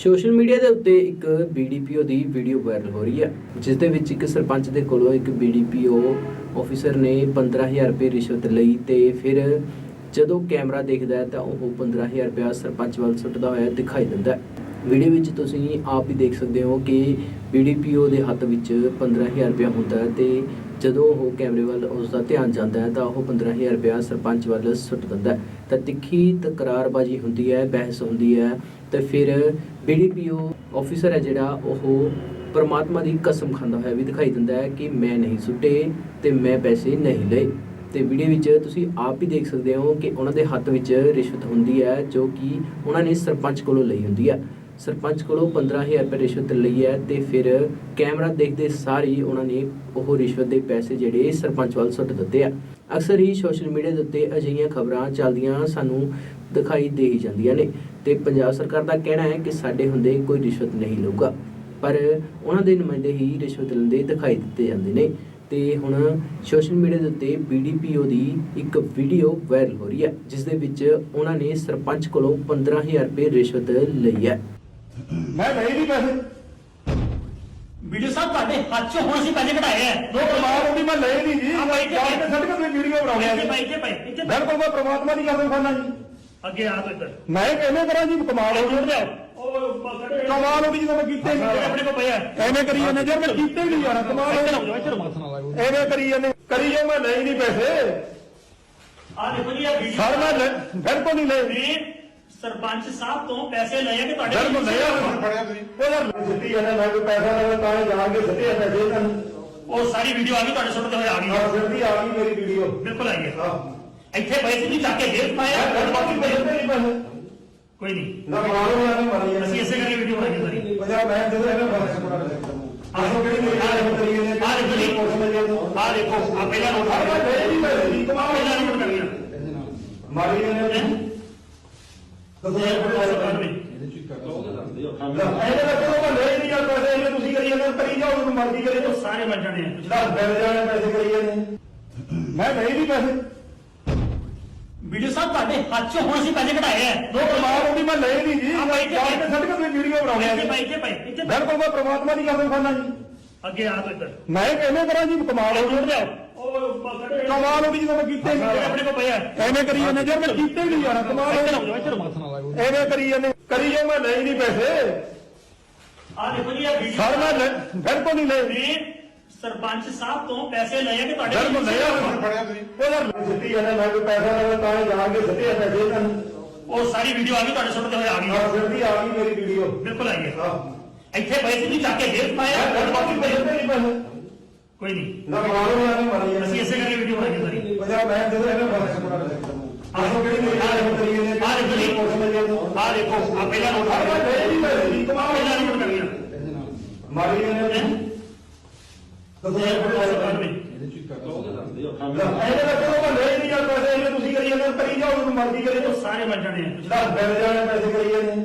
Social media ਦੇ ਉੱਤੇ ਇੱਕ ਬੀਡੀਪੀਓ ਦੀ ਵੀਡੀਓ ਵਾਇਰਲ ਹੋ ਰਹੀ ਹੈ, ਜਿਸ ਦੇ ਵਿੱਚ ਇੱਕ ਸਰਪੰਚ ਦੇ ਕੋਲੋਂ ਇੱਕ ਬੀਡੀਪੀਓ ਆਫੀਸਰ ਨੇ 15000 ਰੁਪਏ ਰਿਸ਼ਵਤ ਲਈ ਤੇ ਫਿਰ ਜਦੋਂ ਕੈਮਰਾ ਦੇਖਦਾ ਹੈ ਤਾਂ ਉਹ 15000 ਰੁਪਏ ਸਰਪੰਚ ਵੱਲ ਸੁੱਟਦਾ ਹੋਇਆ ਦਿਖਾਈ ਦਿੰਦਾ ਹੈ। ਵੀਡੀਓ ਵਿੱਚ ਤੁਸੀਂ ਆਪ ਹੀ ਦੇਖ ਸਕਦੇ ਹੋ ਕਿ ਬੀਡੀਪੀਓ ਦੇ ਹੱਥ ਵਿੱਚ 15000 ਰੁਪਏ ਹੁੰਦਾ ਹੈ ਤੇ ਜਦੋਂ ਉਹ ਕੈਮਰੇ ਵੱਲ ਉਸ ਦਾ ਧਿਆਨ ਜਾਂਦਾ ਹੈ ਤਾਂ ਉਹ 15000 ਰੁਪਏ ਸਰਪੰਚ ਵੱਲ ਸੁੱਟ ਦਿੰਦਾ ਹੈ। ਤਾਂ ਤਿੱਖੀ ਤਕਰਾਰਬਾਜ਼ੀ ਹੁੰਦੀ ਹੈ, ਬਹਿਸ ਹੁੰਦੀ ਹੈ ਤੇ ਫਿਰ ਬੀਡੀਪੀਓ ਆਫੀਸਰ ਹੈ ਜਿਹੜਾ, ਉਹ ਪਰਮਾਤਮਾ ਦੀ ਕਸਮ ਖਾਂਦਾ ਹੋਇਆ ਵੀ ਦਿਖਾਈ ਦਿੰਦਾ ਹੈ ਕਿ ਮੈਂ ਨਹੀਂ ਸੁੱਟੇ ਤੇ ਮੈਂ ਪੈਸੇ ਨਹੀਂ ਲਏ। ਤੇ ਵੀਡੀਓ ਵਿੱਚ ਤੁਸੀਂ ਆਪ ਹੀ ਦੇਖ ਸਕਦੇ ਹੋ ਕਿ ਉਹਨਾਂ ਦੇ ਹੱਥ ਵਿੱਚ ਰਿਸ਼ਵਤ ਹੁੰਦੀ ਹੈ ਜੋ ਕਿ ਉਹਨਾਂ ਨੇ ਸਰਪੰਚ ਕੋਲੋਂ ਲਈ ਹੁੰਦੀ ਹੈ। ਸਰਪੰਚ ਕੋਲੋਂ 15000 ਰੁਪਏ ਰਿਸ਼ਵਤ ਲਈ ਹੈ ਤੇ ਫਿਰ ਕੈਮਰਾ ਦੇਖਦੇ ਸਾਰ ਹੀ ਉਹਨਾਂ ਨੇ ਉਹ ਰਿਸ਼ਵਤ ਦੇ ਪੈਸੇ ਜਿਹੜੇ ਸਰਪੰਚ ਵੱਲ ਸੁੱਟ ਦਿੱਤੇ ਆ। ਅਕਸਰ ਹੀ ਸੋਸ਼ਲ ਮੀਡੀਆ ਦੇ ਉੱਤੇ ਅਜਿਹੀਆਂ ਖਬਰਾਂ ਚੱਲਦੀਆਂ ਸਾਨੂੰ ਦਿਖਾਈ ਦੇ ਹੀ ਜਾਂਦੀਆਂ ਨੇ ਤੇ ਪੰਜਾਬ ਸਰਕਾਰ ਦਾ ਕਹਿਣਾ ਹੈ ਕਿ ਸਾਡੇ ਹੁੰਦੇ ਕੋਈ ਰਿਸ਼ਵਤ ਨਹੀਂ ਲਊਗਾ, ਪਰ ਉਹਨਾਂ ਦੇ ਨੁਮਾਇੰਦੇ ਹੀ ਰਿਸ਼ਵਤ ਲੈਂਦੇ ਦਿਖਾਈ ਦਿੱਤੇ ਜਾਂਦੇ ਨੇ ਤੇ ਹੁਣ ਸੋਸ਼ਲ ਮੀਡੀਆ ਦੇ ਉੱਤੇ ਬੀਡੀਪੀਓ ਦੀ ਇੱਕ ਵੀਡੀਓ ਵਾਇਰਲ ਹੋ ਰਹੀ ਹੈ, ਜਿਸ ਦੇ ਵਿੱਚ ਉਹਨਾਂ ਨੇ ਸਰਪੰਚ ਕੋਲੋਂ 15000 ਰੁਪਏ ਰਿਸ਼ਵਤ ਲਈ ਹੈ। ਮੈਂ ਨਹੀਂ ਨਹੀਂ ਪੈਸੇ। ਵੀਡੀਓ ਸਾਹਿਬ ਤੁਹਾਡੇ ਹੱਥ 'ਚ ਹੁਣ ਅਸੀਂ ਪੈਸੇ ਕਢਾਏ ਆ। ਲੋ ਕਮਾਲ ਹੁੰਦੀ ਮੈਂ ਲਏ ਨਹੀਂ ਜੀ। ਹਾਂ, ਬਾਈ ਜੀ, ਜਾਣ ਕੇ ਛੱਡ ਕੇ ਤੁਸੀਂ ਵੀਡੀਓ ਬਣਾਉਣੀ ਇੱਥੇ ਪਏ ਇੱਥੇ ਪਏ ਇੱਥੇ। ਬਿਲਕੁਲ ਮੈਂ ਪ੍ਰਮਾਤਮਾ ਦੀ ਕਸਮ ਖਾਨਾ ਜੀ। ਅੱਗੇ ਆ ਤੋ ਇੱਧਰ। ਮੈਂ ਕਿਵੇਂ ਕਰਾਂ ਜੀ ਕਮਾਲ ਹੋ ਜੁੜ ਜਾਓ। ਉਹ ਕਮਾਲ ਹੋ ਗਈ ਜਦੋਂ ਮੈਂ ਕੀਤੇ ਨਹੀਂ ਆਪਣੇ ਕੋਲ ਪਏ ਆ। ਐਵੇਂ ਕਰੀ ਜਾਂਦੇ ਜੇ ਮੈਂ ਕੀਤੇ ਨਹੀਂ ਯਾਰ ਕਮਾਲ ਹੋ ਇੱਧਰ ਆਓ ਗਈ ਇੱਧਰ ਲਾਗੋ ਐਵੇਂ ਕਰੀ ਜਾਂਦੇ। ਕਰੀ ਜੋ ਮੈਂ ਨਹੀਂ ਨਹੀਂ ਪੈਸੇ। ਆ ਦੇਖੋ ਜੀ ਇਹ ਵੀਡੀਓ ਸਰ ਮੈਂ ਲੈ- ਬਿਲਕੁਲ ਨਹੀਂ ਲਏ। ਨੇ ਸਰਪੰਚ ਸਾਹਿਬ ਤੋਂ ਪੈਸੇ ਲਏ ਆ ਕਿ ਤੁਹਾਡੇ ਬਿਲਕੁਲ ਨਹੀਂ ਯਾਰ ਫੜਿਆ ਤੁਸੀਂ ਉਹ ਯਾਰ ਸਿੱਧੀ ਜਾਂਦੇ ਮੈਂ ਕੋਈ ਪੈਸਾ ਲਵਾਂ ਤਾਂ ਹੀ ਜਾਣ ਕੇ ਸਿੱਧੇ ਪੈਸੇ ਇਹਨਾਂ ਨੂੰ। ਉਹ ਸਾਰੀ ਵੀਡੀਓ ਆ ਗਈ ਤੁਹਾਡੇ ਸੁਣਦੇ ਹੋਏ ਆ ਗਈ। ਹਾਂ ਸਿੱਧੀ ਆ ਗਈ ਮੇਰੀ ਵੀਡੀਓ ਬਿਲਕੁਲ ਆਈ ਹੈ ਹਾਂ। ਇੱਥੇ ਪੈਸੇ ਨਹੀਂ ਚੱਕ ਕੇ ਜੇਬ ਪਾਏ ਮੈਂ ਆ ਬਾਕੀ ਪੈਸੇ ਨਹੀਂ ਪੈਸੇ ਕੋਈ ਨਹੀਂ। ਨਾ ਹੋ ਜਾਂਦੀ ਮਾਰੀ ਅਸੀਂ ਇਸੇ ਕਰਕੇ ਵੀਡੀਓ ਬਣਾਈ ਸਾਰੀ। ਪੰਜਾਬ ਮੈਂ ਜਦੋਂ ਇਹਨਾਂ ਬਾਰੇ ਸੁਣਾ ਰਿਹਾ ਆਹੋ ਕਿਹੜੀ ਮੇਰੀ ਗੱਲ ਕਰੀ ਜਾਂਦੇ ਆ? ਦੇਖੋ। ਜੀ ਲੈ ਆ ਦੇਖੋ। ਆ ਪਹਿਲਾਂ ਦੇ ਨਹੀਂ ਦੀ ਕਮਾਲ ਪਹਿਲਾਂ ਨੋਟ ਕਰੀਏ ਮਾਰੀ ਜਾਂਦੇ ਤੁਸੀਂ ਇਹ ਬੜਾ ਕਰ ਇਹਦੇ ਵਿੱਚ ਉਹ ਬੰਦੇ ਹੀ ਨਹੀਂ ਯਾਰ ਪੈਸੇ ਇਹਨੇ ਤੁਸੀਂ ਕਰੀ ਜਾਂਦੇ ਹੋ, ਕਰੀ ਜਾਓ ਤੁਹਾਨੂੰ ਮਰਜ਼ੀ ਕਰੀ ਜਾਓ ਸਾਰੇ ਬਣ ਜਾਣੇ ਆ ਜਿਹੜਾ ਬਿਲ ਜਾਣੇ ਪੈਸੇ ਕਰੀ ਜਾਂਦੇ ਮੈਂ ਨਹੀਂ ਨਹੀਂ ਪੈਸੇ ਵੀਡੀਓ ਸਾਹਿਬ ਤੁਹਾਡੇ ਹੱਥ 'ਚ ਹੁਣ ਪੈਸੇ ਕਢਾਏ ਆ। ਲੋ ਕਮਾਲ ਹੁੰਦੀ ਮੈਂ ਲਏ ਨਹੀਂ ਜੀ ਹਾਂ, ਬਾਈ ਜੀ, ਜਾਣ ਕੇ ਛੱਡ ਕੇ ਤੁਸੀਂ ਵੀਡੀਓ ਬਣਾਉਣੀ ਇੱਥੇ ਹੈ ਪਏ ਇੱਥੇ ਪਏ ਇੱਥੇ ਪਏ। ਬਿਲਕੁਲ ਮੈਂ ਪ੍ਰਮਾਤਮਾ ਦੀ ਕਸਮ ਖਾਨਾ ਜੀ ਅੱਗੇ ਆ ਤੋ ਇੱਧਰ। ਮੈਂ ਕਿਵੇਂ ਕਰਾਂ ਜੀ ਕਮਾਲ ਹੋ ਜੁੜ ਜਾਓ। ਕਮਾਲ ਹੋ ਗਈ ਜਦੋਂ ਮੈਂ ਕੀਤੇ ਜਿਹੜੇ ਨਹੀਂ ਆਪਣੇ ਕੋਲ ਪਏ ਆ। ਐਵੇਂ ਕਰੀ ਜਾਂਦੇ ਜੇ ਮੈਂ ਕੀਤੇ ਹੀ ਨਹੀਂ ਯਾਰ ਕਮਾਲ ਹੋ ਗਈ ਇੱਧਰ ਨਾ ਐਵੇਂ ਕਰੀ ਜਾਂਦੇ। ਕਰੀ ਜੋ ਮੈਂ ਨਹੀਂ ਨਹੀਂ ਪੈਸੇ। ਆ ਦੇਖੋ ਜੀ ਇਹ ਵੀਡੀਓ ਸਰ ਮੈਂ ਬਿਲਕੁਲ ਨਹੀਂ ਲਏ। ਸਰਪੰਚ ਸਾਹਿਬ ਤੋਂ ਪੈਸੇ ਲਏ ਆ ਕਿ ਤੁਹਾਡੇ ਬਿਲਕੁਲ ਨਹੀਂ ਯਾਰ ਫੜਿਆ ਤੁਸੀਂ। ਉਹ ਯਾਰ ਸਿੱਧੀ ਜਾਂਦੇ ਮੈਂ ਕੋਈ ਪੈਸਾ ਲਵਾਂ ਤਾਂ ਹੀ ਜਾਣ ਕੇ ਸਿੱਧੇ ਪੈਸੇ ਇਹਨਾਂ ਨੂੰ ਉਹ ਸਾਰੀ ਵੀਡੀਓ ਆ ਗਈ ਤੁਹਾਡੇ ਸੁਣਦੇ ਹੋਏ ਆ ਗਈ। ਹਾਂ ਸਿੱਧੀ ਆ ਗਈ ਮੇਰੀ ਵੀਡੀਓ ਬਿਲਕੁਲ ਆਈ ਹੈ ਹਾਂ। ਇੱਥੇ ਪੈਸੇ ਨਹੀਂ ਚੱਕ ਕੇ ਜੇਬ ਪਾਏ ਆ ਮੈਂ ਬਾਕੀ ਪੈਸੇ ਨਹੀਂ ਪੈਸੇ ਕੋਈ ਨਹੀਂ। ਨਾ ਹੋ ਮਾਰੀ ਜਾਂਦੇ ਅਸੀਂ ਇਸੇ ਕਰਕੇ ਵੀਡੀਓ ਬਣਾਈ ਸਾਰੀ ਪੰਜਾਬ ਮੈਂ ਜਦੋਂ ਇਹਨਾਂ ਬਾਰੇ ਸੁਣਾ ਰਿਹਾ ਆਹੋ ਕਿਹੜੀ ਮੇਰੀ ਗੱਲ ਕਰੀ ਜਾਂਦੇ ਆ ਦੇਖੋ ਜੀ। ਪੁੱਛ ਲੈ ਜਦੋਂ ਆ ਦੇਖੋ ਆ ਪਹਿਲਾਂ ਨੋਟ ਨਹੀਂ ਕਮਾਲ ਪਹਿਲਾਂ ਹੋ ਨੋਟ ਕਰੀਏ ਮਾਰੀ ਜਾਂਦੇ ਤੁਸੀਂ ਇਹ ਬੜਾ ਇਹਦੇ ਵਿੱਚ ਉਹ ਬੰਦੇ ਹੀ ਨਹੀਂ ਯਾਰ ਪੈਸੇ ਇਹਨੇ ਤੁਸੀਂ ਕਰੀ ਜਾਂਦੇ ਹੋ, ਕਰੀ ਜਾਓ ਮਰਜ਼ੀ ਕਰੀ ਸਾਰੇ ਬਣ ਜਾਣੇ ਆ ਜਿਹੜਾ ਬਿਲ ਜਾਣੇ ਪੈਸੇ ਕਰੀ ਜਾਂਦੇ